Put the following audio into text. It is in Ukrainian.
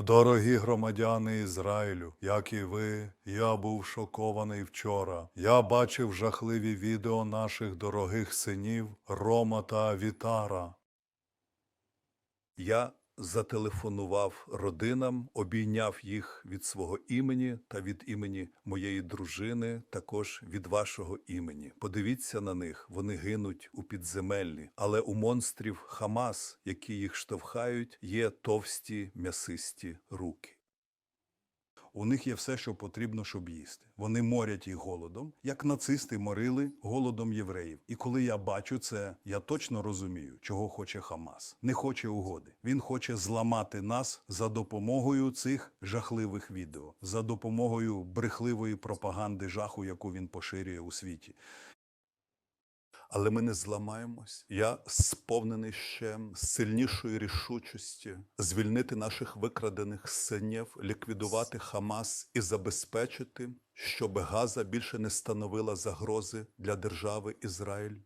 Дорогі громадяни Ізраїлю, як і ви, я був шокований вчора. Я бачив жахливі відео наших дорогих синів Рома та Вітара. Я зателефонував родинам, обійняв їх від свого імені та від імені моєї дружини, також від вашого імені. Подивіться на них, вони гинуть у підземеллі, але у монстрів Хамас, які їх штовхають, є товсті м'ясисті руки. У них є все, що потрібно, щоб їсти. Вони морять їх голодом, як нацисти морили голодом євреїв. І коли я бачу це, я точно розумію, чого хоче Хамас. Не хоче угоди. Він хоче зламати нас за допомогою цих жахливих відео, за допомогою брехливої пропаганди жаху, яку він поширює у світі. Але ми не зламаємось. Я сповнений ще сильнішої рішучості звільнити наших викрадених синів, ліквідувати Хамас і забезпечити, щоб Газа більше не становила загрози для держави Ізраїль.